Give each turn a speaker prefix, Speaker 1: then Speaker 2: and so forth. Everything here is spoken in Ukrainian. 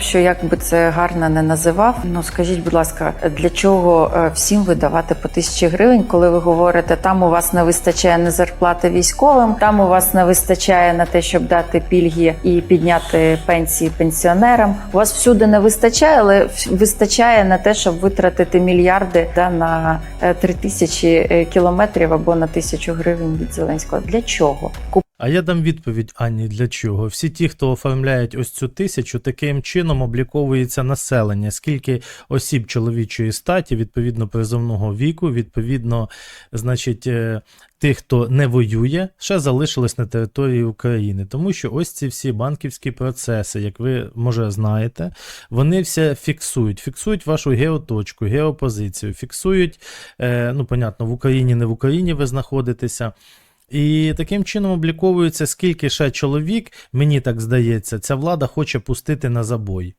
Speaker 1: Що як би це гарно не називав, ну скажіть, будь ласка, для чого е, всім видавати по тисячі гривень, коли ви говорите, там у вас не вистачає на зарплати військовим, там у вас не вистачає на те, щоб дати пільги і підняти пенсії пенсіонерам. У вас всюди не вистачає, але вистачає на те, щоб витратити мільярди да, на е, три тисячі е, кілометрів або на тисячу гривень від Зеленського. Для чого?
Speaker 2: А я дам відповідь Анні для чого. Всі ті, хто оформляють ось цю тисячу, таким чином обліковується населення, скільки осіб чоловічої статі, відповідно призовного віку, відповідно, значить, е, тих, хто не воює, ще залишилось на території України. Тому що ось ці всі банківські процеси, як ви може знаєте, вони все фіксують. Фіксують вашу геоточку, геопозицію, фіксують, е, ну, понятно, в Україні, не в Україні ви знаходитеся. І таким чином обліковується, скільки ще чоловік, мені так здається, ця влада хоче пустити на забой.